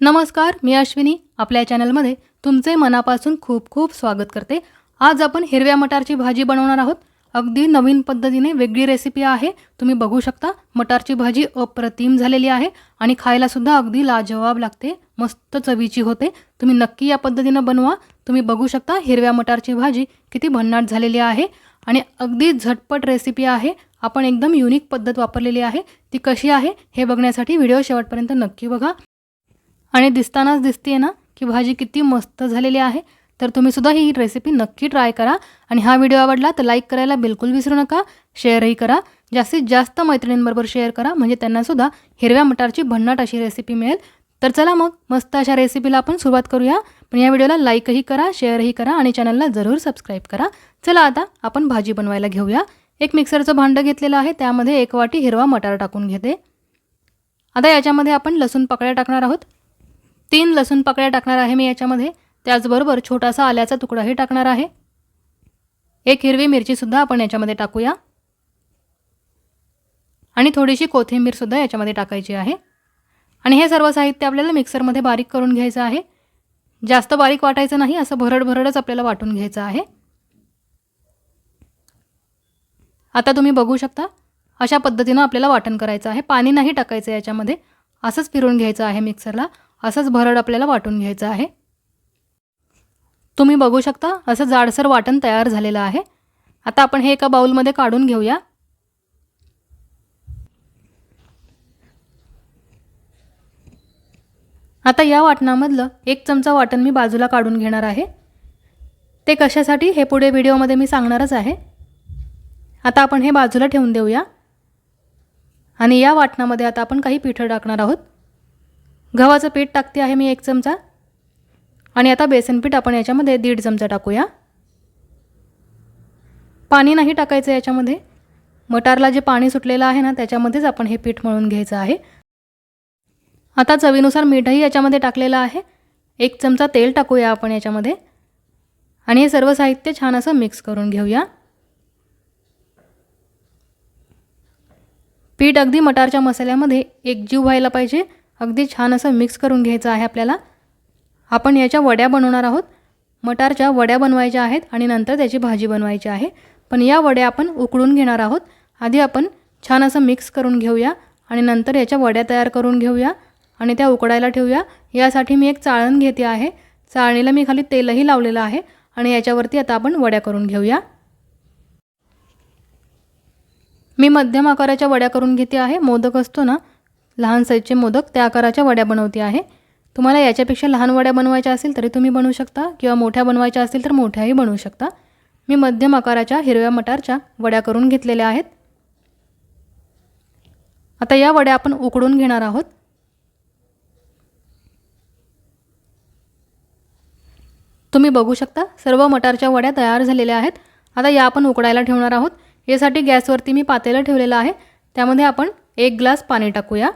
नमस्कार मी अश्विनी. आपल्या चॅनलमध्ये तुमचे मनापासून खूप खूप स्वागत करते. आज आपण हिरव्या मटारची भाजी बनवणार आहोत. अगदी नवीन पद्धतीने वेगळी रेसिपी आहे. तुम्ही बघू शकता मटारची भाजी अप्रतिम झालेली आहे आणि खायलासुद्धा अगदी लाजवाब लागते. मस्त चवीची होते. तुम्ही नक्की या पद्धतीनं बनवा. तुम्ही बघू शकता हिरव्या मटारची भाजी किती भन्नाट झालेली आहे आणि अगदी झटपट रेसिपी आहे. आपण एकदम युनिक पद्धत वापरलेली आहे. ती कशी आहे हे बघण्यासाठी व्हिडिओ शेवटपर्यंत नक्की बघा. आणि दिसतानाच दिसते ना की भाजी किती मस्त झालेली आहे. तर तुम्ही सुद्धा ही रेसिपी नक्की ट्राय करा. आणि हा व्हिडिओ आवडला तर लाईक करायला बिलकुल विसरू नका. शेअरही करा. जास्तीत जास्त मैत्रिणींबरोबर शेअर करा. म्हणजे त्यांनासुद्धा हिरव्या मटारची भन्नाट अशी रेसिपी मिळेल. तर चला मग मस्त अशा रेसिपीला आपण सुरुवात करूया. पण या व्हिडिओला लाईकही करा शेअरही करा आणि चॅनलला जरूर सबस्क्राईब करा. चला आता आपण भाजी बनवायला घेऊया. एक मिक्सरचं भांडं घेतलेलं आहे. त्यामध्ये एक वाटी हिरवा मटार टाकून घेते. आता याच्यामध्ये आपण लसूण पकड्या टाकणार आहोत. तीन लसूण पकड्या टाकणार आहे मी याच्यामध्ये. त्याचबरोबर छोटासा आल्याचा तुकडाही टाकणार आहे. एक हिरवी मिरचीसुद्धा आपण याच्यामध्ये टाकूया. आणि थोडीशी कोथिंबीरसुद्धा याच्यामध्ये टाकायची आहे. आणि हे सर्व साहित्य आपल्याला मिक्सरमध्ये बारीक करून घ्यायचं आहे. जास्त बारीक वाटायचं नाही असं भरड भरडच आपल्याला वाटून घ्यायचं आहे. आता तुम्ही बघू शकता अशा पद्धतीनं आपल्याला वाटण करायचं आहे. पाणी नाही टाकायचं याच्यामध्ये. असंच फिरून घ्यायचं आहे मिक्सरला. असंच भरड आपल्याला वाटून घ्यायचं आहे. तुम्ही बघू शकता असं जाडसर वाटण तयार झालेलं आहे. आता आपण हे एका बाऊलमध्ये काढून घेऊया. आता या वाटणामधलं एक चमचा वाटण मी बाजूला काढून घेणार आहे. ते कशासाठी हे पुढे व्हिडिओमध्ये मी सांगणारच आहे. आता आपण हे बाजूला ठेवून देऊया. आणि या वाटणामध्ये आता आपण काही पिठं टाकणार आहोत. गव्हाचं पीठ टाकते आहे मी एक चमचा. आणि आता बेसन पीठ आपण याच्यामध्ये दीड चमचा टाकूया. पाणी नाही टाकायचं याच्यामध्ये. मटारला जे पाणी सुटलेलं आहे ना त्याच्यामध्येच आपण हे पीठ मळून घ्यायचं आहे. आता चवीनुसार मीठही याच्यामध्ये टाकलेलं आहे. एक चमचा तेल टाकूया आपण याच्यामध्ये. आणि हे सर्व साहित्य छान असं मिक्स करून घेऊया. पीठ अगदी मटारच्या मसाल्यामध्ये एकजीव व्हायला पाहिजे. अगदी छान असं मिक्स करून घ्यायचं आहे आपल्याला. आपण याच्या वड्या बनवणार आहोत. मटारच्या वड्या बनवायच्या आहेत आणि नंतर त्याची भाजी बनवायची आहे. पण या वड्या आपण उकळून घेणार आहोत. आधी आपण छान असं मिक्स करून घेऊया आणि नंतर याच्या वड्या तयार करून घेऊया आणि त्या उकडायला ठेवूया. यासाठी मी एक चाळण घेते आहे. चाळणीला मी खाली तेलही लावलेलं आहे आणि याच्यावरती आता आपण वड्या करून घेऊया. मी मध्यम आकाराच्या वड्या करून घेते आहे. मोदक असतो ना लहान साईजचे मोदक त्या आकाराच्या वड्या बनवते आहे. तुम्हाला याच्यापेक्षा लहान वड्या बनवायच्या असेल तरी तुम्ही बनवू शकता किंवा मोठ्या बनवायच्या असतील तर मोठ्याही बनवू शकता. मी मध्यम आकाराच्या हिरव्या मटारच्या वड्या करून घेतलेल्या आहेत. आता या वड्या आपण उकडून घेणार आहोत. तुम्ही बघू शकता सर्व मटारच्या वड्या तयार झालेल्या आहेत. आता या आपण उकडायला ठेवणार आहोत. यासाठी गॅसवरती मी पातेलं ठेवलेलं आहे. त्यामध्ये आपण एक ग्लास पाणी टाकूया.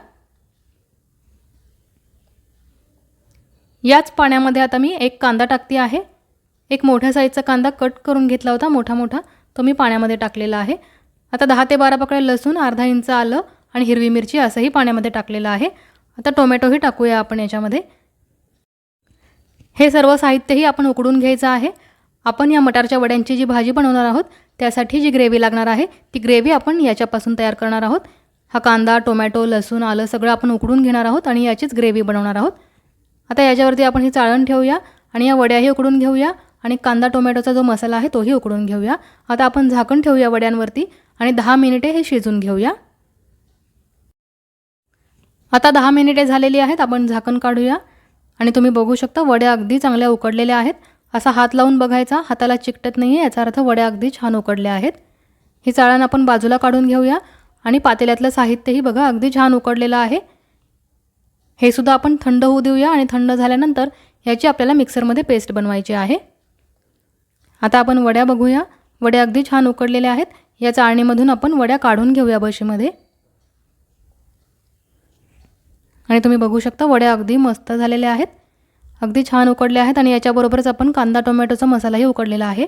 याच पाण्यामध्ये आता मी एक कांदा टाकते आहे. एक मोठ्या साईजचा कांदा कट करून घेतला होता मोठा मोठा. तो मी पाण्यामध्ये टाकलेला आहे. आता दहा ते बारा पकडे लसूण अर्धा इंच आलं आणि हिरवी मिरची असंही पाण्यामध्ये टाकलेलं आहे. आता टोमॅटोही टाकूया आपण याच्यामध्ये. हे सर्व साहित्यही आपण उकडून घ्यायचं आहे. आपण या मटारच्या वड्यांची जी भाजी बनवणार आहोत त्यासाठी जी ग्रेव्ही लागणार आहे ती ग्रेव्ही आपण याच्यापासून तयार करणार आहोत. हा कांदा टोमॅटो लसूण आलं सगळं आपण उकडून घेणार आहोत आणि याचीच ग्रेव्ही बनवणार आहोत. आता याच्यावरती आपण ही चाळण ठेवूया आणि या वड्याही उकडून घेऊया आणि कांदा टोमॅटोचा जो मसाला आहे तोही उकडून घेऊया. आता आपण झाकण ठेवूया वड्यांवरती आणि दहा मिनिटे हे शिजून घेऊया. आता दहा मिनिटे झालेली आहेत आपण झाकण काढूया. आणि तुम्ही बघू शकता वड्या अगदी चांगल्या उकडलेल्या आहेत. असा हात लावून बघायचा हाताला चिकटत नाही आहे याचा अर्थ वड्या अगदी छान उकडल्या आहेत. ही चाळण आपण बाजूला काढून घेऊया आणि पातेल्यातलं साहित्यही बघा अगदी छान उकडलेलं आहे. हे सुद्धा आपण थंड होऊ देऊया आणि थंड झाल्यानंतर ह्याची आपल्याला मिक्सरमध्ये पेस्ट बनवायची आहे. आता आपण वड्या बघूया. वड्या अगदी छान उकडलेल्या आहेत. या चाळणीमधून आपण वड्या काढून घेऊया बशीमध्ये. आणि तुम्ही बघू शकता वड्या अगदी मस्त झालेल्या आहेत. अगदी छान उकडल्या आहेत आणि याच्याबरोबरच आपण कांदा टोमॅटोचा मसालाही उकडलेला आहे.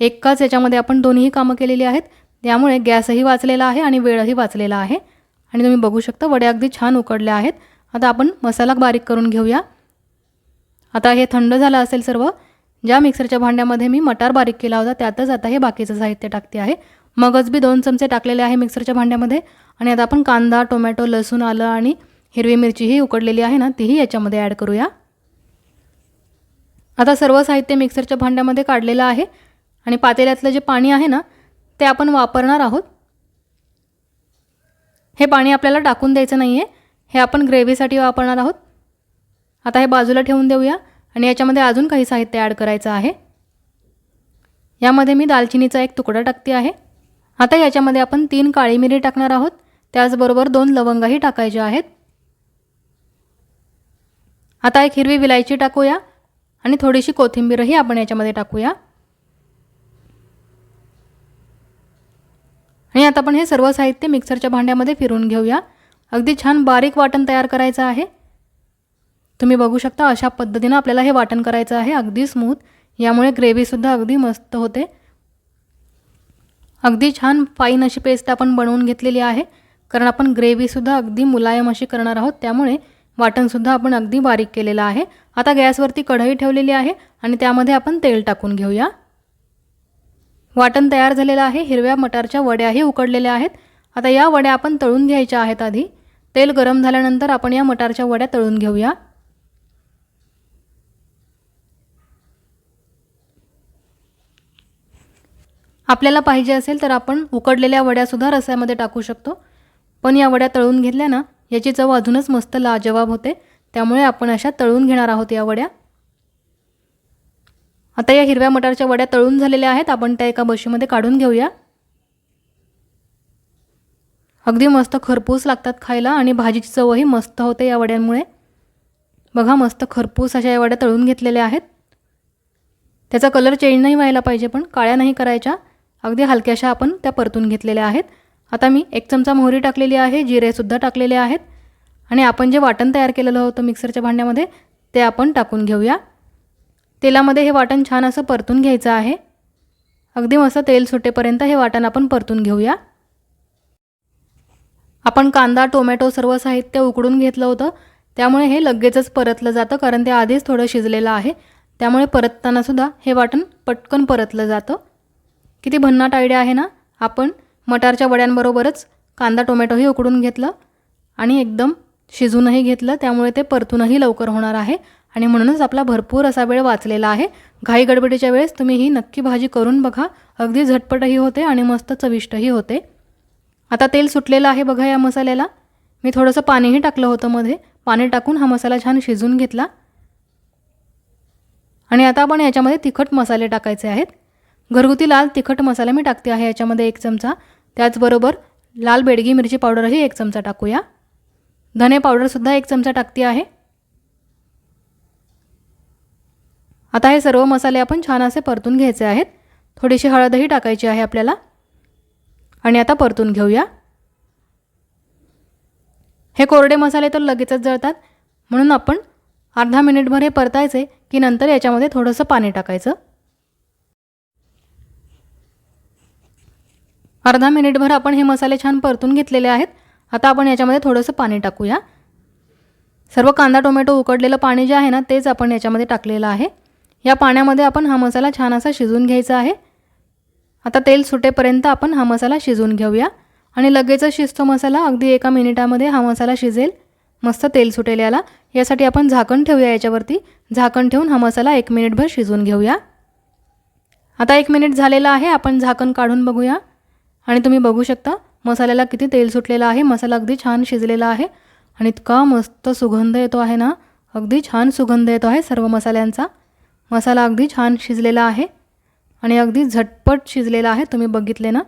एकाच याच्यामध्ये आपण दोन्ही कामं केलेली आहेत. त्यामुळे गॅसही वाचलेला आहे आणि वेळही वाचलेला आहे. आणि तुम्ही बघू शकता वड्या अगदी छान उकडल्या आहेत. आता आपण मसाला बारीक करून घेऊया. आता हे थंड झालं असेल सर्व ज्या मिक्सरच्या भांड्यामध्ये मी मटार बारीक केला होता त्यातच आता हे बाकीचं साहित्य टाकते आहे. मगज बी दोन चमचे टाकलेले आहे मिक्सरच्या भांड्यामध्ये. आणि आता आपण कांदा टोमॅटो लसूण आलं आणि हिरवी मिरची ही उकडलेली आहे ना तीही याच्यामध्ये ॲड करूया. आता सर्व साहित्य मिक्सरच्या भांड्यामध्ये काढलेलं आहे. आणि पातेल्यातलं जे पाणी आहे ना ते आपण वापरणार आहोत. हे पाणी आपल्याला टाकून द्यायचं नाही आहे हे आपण ग्रेव्हीसाठी वापरणार आहोत. आता हे बाजूला ठेवून देऊया आणि याच्यामध्ये अजून काही साहित्य ॲड करायचं आहे. यामध्ये मी दालचिनीचा एक तुकडा टाकते आहे. आता याच्यामध्ये आपण तीन काळी मिरी टाकणार आहोत. त्याचबरोबर दोन लवंगाही टाकायच्या आहेत. आता एक हिरवी विलायची टाकूया आणि थोडीशी कोथिंबीरही आपण याच्यामध्ये टाकूया. आणि आता आपण हे सर्व साहित्य मिक्सरच्या भांड्यामध्ये फिरून घेऊया. अगदी छान बारीक वाटण तयार करायचं आहे. तुम्ही बघू शकता अशा पद्धतीनं आपल्याला हे वाटण करायचं आहे. अगदी स्मूथ यामुळे ग्रेव्हीसुद्धा अगदी मस्त होते. अगदी छान फाईन अशी पेस्ट आपण बनवून घेतलेली आहे. कारण आपण ग्रेव्हीसुद्धा अगदी मुलायम अशी करणार आहोत. त्यामुळे वाटणसुद्धा आपण अगदी बारीक केलेलं आहे. आता गॅसवरती कढई ठेवलेली आहे आणि त्यामध्ये आपण तेल टाकून घेऊया. वाटण तयार झालेलं आहे. हिरव्या मटारच्या वड्याही उकडलेल्या आहेत. आता या वड्या आपण तळून घ्यायच्या आहेत आधी. तेल गरम झाल्यानंतर आपण या मटारच्या वड्या तळून घेऊया. आपल्याला पाहिजे असेल तर आपण उकडलेल्या वड्यासुद्धा रस्यामध्ये टाकू शकतो. पण या वड्या तळून घेतल्या ना याची चव अजूनच मस्त लाजवाब होते. त्यामुळे आपण अशा तळून घेणार आहोत या वड्या. आता या हिरव्या मटारच्या वड्या तळून झालेल्या आहेत. आपण त्या एका बशीमध्ये काढून घेऊया. अगदी मस्त खरपूस लागतात खायला आणि भाजीची चवही मस्त होते या वड्यांमुळे. बघा मस्त खरपूस अशा या वड्या तळून घेतलेल्या आहेत. त्याचा कलर चेंज नाही व्हायला पाहिजे पण काळ्या नाही करायच्या. अगदी हलक्याशा आपण त्या परतून घेतलेल्या आहेत. आता मी एक चमचा मोहरी टाकलेली आहे जिरेसुद्धा टाकलेले आहेत. आणि आपण जे वाटण तयार केलेलं होतं मिक्सरच्या भांड्यामध्ये ते आपण टाकून घेऊया. तेलामध्ये हे वाटण छान असं परतून घ्यायचं आहे. अगदी मस्त तेल सुटेपर्यंत हे वाटण आपण परतून घेऊया. आपण कांदा टोमॅटो सर्व साहित्य उकडून घेतलं होतं. त्यामुळे हे लगेचच परतलं जातं कारण ते आधीच थोडं शिजलेलं आहे. त्यामुळे परततानासुद्धा हे वाटण पटकन परतलं जातं. किती भन्नाट आयडिया आहे ना? आपण मटारच्या वड्यांबरोबरच कांदा टोमॅटोही उकडून घेतलं आणि एकदम शिजूनही घेतलं. त्यामुळे ते परतूनही लवकर होणार आहे. आणि म्हणूनच आपला भरपूर असा वेळ वाचलेला आहे. घाई गडबडीच्या वेळेस तुम्ही ही नक्की भाजी करून बघा. अगदी झटपटही होते आणि मस्त चविष्टही होते. आता तेल सुटलेलं आहे बघा या मसाल्याला. मी थोडंसं पाणीही टाकलं होतं मध्ये. पाणी टाकून हा मसाला छान शिजून घेतला. आणि आता आपण याच्यामध्ये तिखट मसाले टाकायचे आहेत. घरगुती लाल तिखट मसाला मी टाकते आहे याच्यामध्ये एक चमचा. त्याचबरोबर लाल बेडगी मिरची पावडरही एक चमचा टाकूया. धने पावडरसुद्धा एक चमचा टाकते आहे. आता हे सर्व मसाले आपण छान असे परतून घ्यायचे आहेत. थोडीशी हळदही टाकायची आहे आपल्याला. आणि आता परतून घेऊया. हे कोरडे मसाले तर लगेचच जळतात. म्हणून आपण अर्धा मिनिटभर हे परतायचे की नंतर याच्यामध्ये थोडंसं पाणी टाकायचं. अर्धा मिनिटभर आपण हे मसाले छान परतून घेतलेले आहेत. आता आपण याच्यामध्ये थोडंसं पाणी टाकूया. सर्व कांदा टोमॅटो उकडलेलं पाणी जे आहे ना तेच आपण याच्यामध्ये टाकलेलं आहे. या पाण्यामध्ये आपण हा मसाला छान असा शिजून घ्यायचा आहे. आता तेल सुटेपर्यंत आपण हा मसाला शिजवून घेऊया. आणि लगेचच शिजतो मसाला अगदी एका मिनिटामध्ये हा मसाला शिजेल. मस्त तेल सुटेल याला. यासाठी आपण झाकण ठेवूया याच्यावरती. झाकण ठेवून हा मसाला एक मिनिटभर शिजवून घेऊया. आता एक मिनिट झालेला आहे आपण झाकण काढून बघूया. आणि तुम्ही बघू शकता मसाल्याला किती तेल सुटलेलं आहे. मसाला अगदी छान शिजलेला आहे. आणि इतका मस्त सुगंध येतो आहे ना. अगदी छान सुगंध येतो आहे सर्व मसाल्यांचा. मसाला अगदी छान शिजलेला आहे. आणि अगदी झटपट शिजलेला आहे तुम्ही बघितले ना?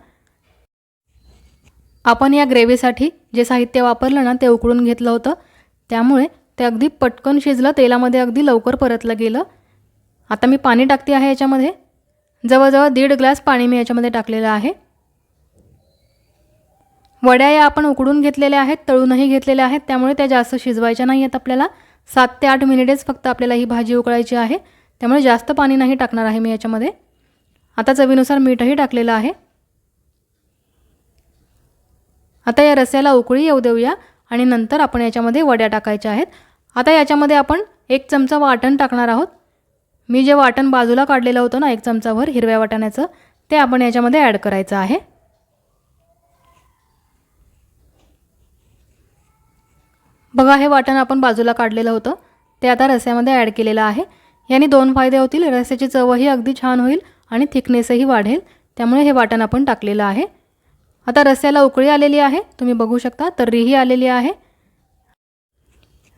आपण या ग्रेव्हीसाठी जे साहित्य वापरलं ना ते उकळून घेतलं होतं. त्यामुळे ते अगदी पटकन शिजलं तेलामध्ये अगदी लवकर परतलं गेलं. आता मी पाणी टाकते आहे याच्यामध्ये. जवळजवळ दीड ग्लास पाणी मी याच्यामध्ये टाकलेलं आहे. वड्या या आपण उकडून घेतलेल्या आहेत तळूनही घेतलेल्या आहेत. त्यामुळे त्या जास्त शिजवायच्या नाही आहेत आपल्याला. सात ते आठ मिनिटेच फक्त आपल्याला ही भाजी उकळायची आहे. त्यामुळे जास्त पाणी नाही टाकणार आहे मी याच्यामध्ये. आता चवीनुसार मीठही टाकलेलं आहे. आता या रस्याला उकळी येऊ देऊया आणि नंतर आपण याच्यामध्ये वड्या टाकायच्या आहेत. आता याच्यामध्ये आपण एक चमचा वाटण टाकणार आहोत. मी जे वाटण बाजूला काढलेलं होतं ना एक चमचाभर हिरव्या वाटाण्याचं ते आपण याच्यामध्ये ॲड करायचं आहे. बघा हे वाटण आपण बाजूला काढलेलं होतं. ते आता रस्यामध्ये ॲड केलेलं आहे. याने दोन फायदे होतील. रस्याची चवही अगदी छान होईल आणि थिकनेसही वाढेल. त्यामुळे हे वाटण आपण टाकलेलं आहे. आता रस्याला उकळी आलेली आहे. तुम्ही बघू शकता तर्रीही आलेली आहे.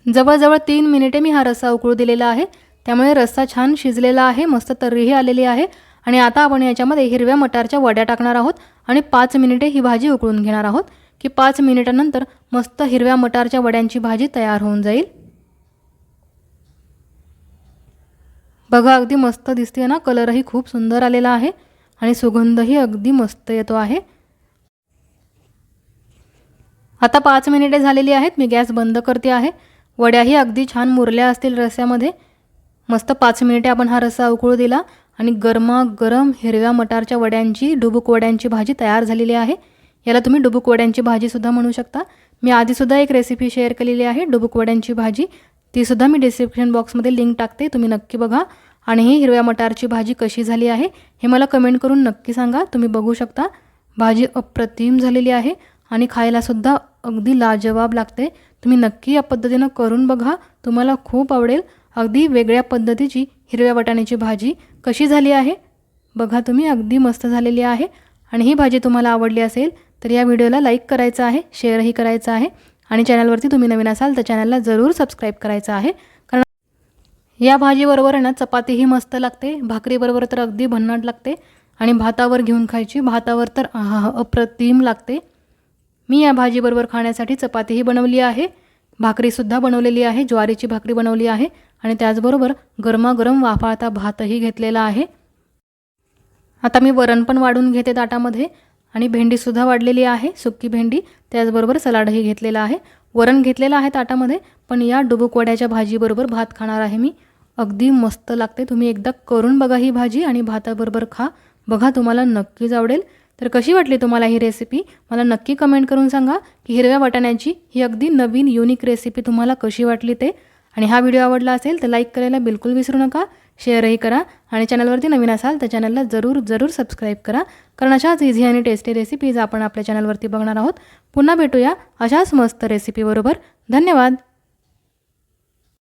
जवळजवळ तीन मिनिटे मी हा रस्सा उकळू दिलेला आहे. त्यामुळे रस्सा छान शिजलेला आहे मस्त तर्रीही आलेली आहे. आणि आता आपण याच्यामध्ये हिरव्या मटारच्या वड्या टाकणार आहोत आणि पाच मिनिटे ही भाजी उकळून घेणार आहोत की पाच मिनिटानंतर मस्त हिरव्या मटारच्या वड्यांची भाजी तयार होऊन जाईल. बघा अगदी मस्त दिसते ना? कलरही खूप सुंदर आलेला आहे आणि सुगंधही अगदी मस्त येतो आहे. आता पाच मिनिटे झालेली आहेत मी गॅस बंद करते आहे. वड्याही अगदी छान मुरल्या असतील रस्स्यामध्ये मस्त पाच मिनिटे आपण हा रस्सा उकळू दिला आणि गरमागरम हिरव्या मटारच्या वड्यांची डुबुक वड्यांची भाजी तयार झालेली आहे. याला तुम्ही डुबुक वड्यांची भाजीसुद्धा म्हणू शकता. मी आधीसुद्धा एक रेसिपी शेअर केलेली आहे डुबुक वड्यांची भाजी. तीसुद्धा मी डिस्क्रिप्शन बॉक्समध्ये लिंक टाकते तुम्ही नक्की बघा. आणि ही हिरव्या मटारची भाजी कशी झाली आहे हे मला कमेंट करून नक्की सांगा. तुम्ही बघू शकता भाजी अप्रतिम झालेली आहे आणि खायलासुद्धा अगदी लाजवाब लागते. तुम्ही नक्की या पद्धतीनं करून बघा तुम्हाला खूप आवडेल. अगदी वेगळ्या पद्धतीची हिरव्या वाटाण्याची भाजी कशी झाली आहे बघा तुम्ही अगदी मस्त झालेली आहे. आणि ही भाजी तुम्हाला आवडली असेल तर या व्हिडिओला लाईक करायचं आहे शेअरही करायचं आहे. आणि चॅनलवरती तुम्ही नवीन असाल तर चॅनलला जरूर सबस्क्राईब करायचं आहे. कारण या भाजीबरोबर ना चपातीही मस्त लागते भाकरीबरोबर तर अगदी भन्नाट लागते आणि भातावर घेऊन खायची भातावर तर अप्रतिम लागते. मी या भाजीबरोबर खाण्यासाठी चपातीही बनवली आहे भाकरीसुद्धा बनवलेली आहे ज्वारीची भाकरी बनवली आहे आणि त्याचबरोबर गरमागरम वाफाळता भातही घेतलेला आहे. आता मी वरण पण वाढून घेते ताटामध्ये. आणि भेंडीसुद्धा वाढलेली आहे सुक्की भेंडी त्याचबरोबर सलाडही घेतलेला आहे. वरण घेतलेलं आहे ताटामध्ये पण या डुबुकवड्याच्या भाजीबरोबर भात खाणार आहे मी. अगदी मस्त लागते. तुम्ही एकदा करून बघा ही भाजी आणि भाताबरोबर खा. बघा तुम्हाला नक्कीच आवडेल. तर कशी वाटली तुम्हाला ही रेसिपी मला नक्की कमेंट करून सांगा. की हिरव्या वाटाण्याची ही अगदी नवीन युनिक रेसिपी तुम्हाला कशी वाटली ते? आणि हा व्हिडिओ आवडला असेल तर लाईक करायला बिलकुल विसरू नका. शेअरही करा आणि चॅनलवरती नवीन असाल तर चॅनलला जरूर जरूर सबस्क्राईब करा. कारण अशाच इझी आणि टेस्टी रेसिपीज आपण आपल्या चॅनलवरती बघणार आहोत. पुन्हा भेटूया अशाच मस्त रेसिपीबरोबर धन्यवाद.